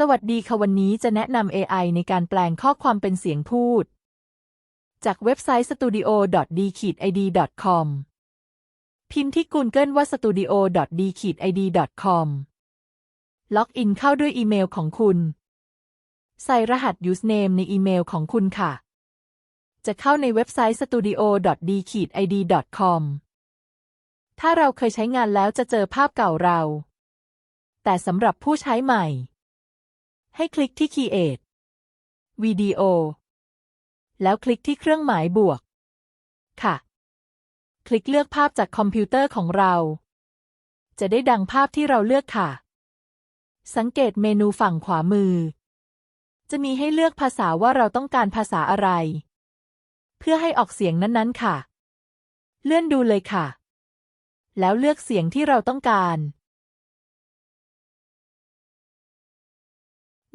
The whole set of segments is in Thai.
สวัสดีค่ะวันนี้จะแนะนำ AI ในการแปลงข้อความเป็นเสียงพูด จากเว็บไซต์ studio.d-id.com พิมพ์ที่ Google ว่า studio.d-id.com ล็อกอินเข้าด้วยอีเมลของคุณ ใส่รหัส username ในอีเมลของคุณค่ะ จะเข้าในเว็บไซต์ studio.d-id.com ถ้าเราเคยใช้งานแล้วจะเจอภาพเก่าเรา แต่สำหรับผู้ใช้ใหม่ ให้คลิกที่ Create วิดีโอ แล้วคลิกที่เครื่องหมายบวก ค่ะ คลิกเลือกภาพจากคอมพิวเตอร์ของเรา จะได้ดังภาพที่เราเลือกค่ะ สังเกตเมนูฝั่งขวามือ จะมีให้เลือกภาษาว่าเราต้องการภาษาอะไร เพื่อให้ออกเสียงนั้นๆค่ะ เลื่อนดูเลยค่ะ แล้วเลือกเสียงที่เราต้องการ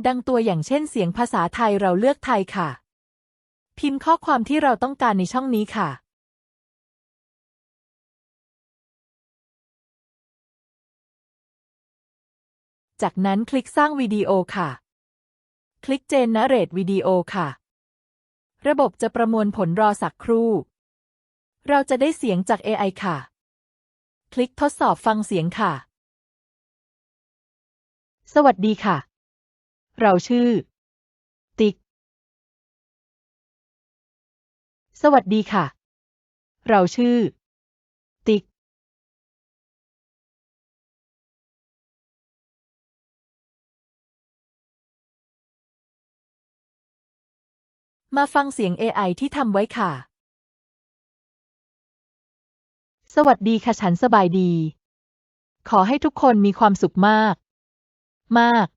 ดังตัวอย่างเช่นเสียงภาษาไทยเราเลือกไทยค่ะ พิมพ์ข้อความที่เราต้องการในช่องนี้ค่ะ จากนั้นคลิกสร้างวิดีโอค่ะ คลิกเจนนเรตวิดีโอค่ะ ระบบจะประมวลผลรอสักครู่ เราจะได้เสียงจาก AI ค่ะ คลิกทดสอบฟังเสียงค่ะ สวัสดีค่ะ เราชื่อ ติ๊ก สวัสดีค่ะ เราชื่อ ติ๊ก มาฟังเสียง AI ที่ทำไว้ค่ะ สวัสดีค่ะฉันสบายดี ขอให้ทุกคนมีความสุขมาก มาก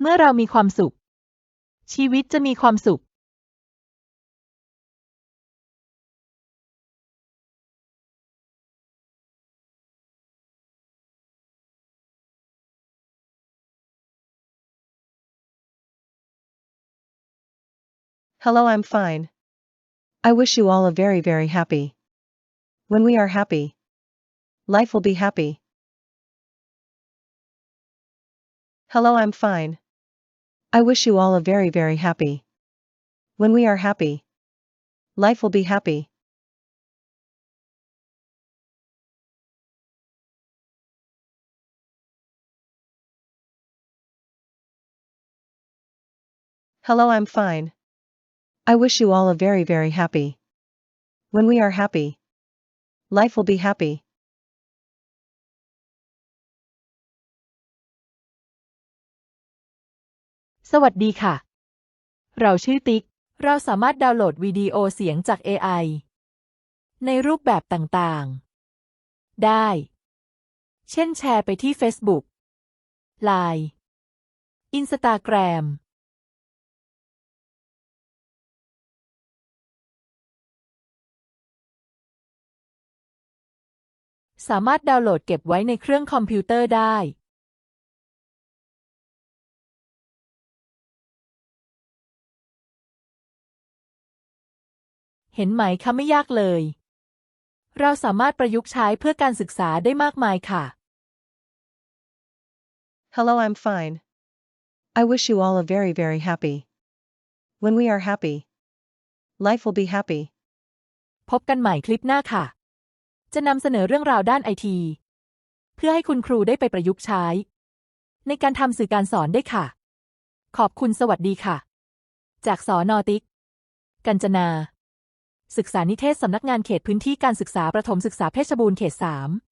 เมื่อเรามีความสุข ชีวิตจะมีความสุข Hello, I'm fine. I wish you all a very, very happy. When we are happy, life will be happy. Hello, I'm fine. I wish you all a very, very happy. When we are happy, life will be happy. Hello, I'm fine. I wish you all a very, very happy. When we are happy, life will be happy. สวัสดีค่ะ เราชื่อติ๊ก เราสามารถดาวน์โหลดวิดีโอเสียงจาก AI ในรูปแบบต่างๆ ได้ เช่นแชร์ไปที่ Facebook Line Instagram สามารถดาวน์โหลดเก็บไว้ในเครื่องคอมพิวเตอร์ได้ เห็นไหมคะไม่ยากเลย เราสามารถประยุกต์ใช้เพื่อการศึกษาได้มากมายค่ะ Hello, I'm fine. I wish you all a very, very happy. When we are happy, life will be happy. พบกันใหม่คลิปหน้าค่ะ จะนำเสนอเรื่องราวด้านไอที เพื่อให้คุณครูได้ไปประยุกต์ใช้ ในการทำสื่อการสอนได้ค่ะ ขอบคุณสวัสดีค่ะ จากสอนอติก กัญจนา ศึกษานิเทศสำนักงานเขตพื้นที่การศึกษาประถมศึกษาเพชรบูรณ์เขต 3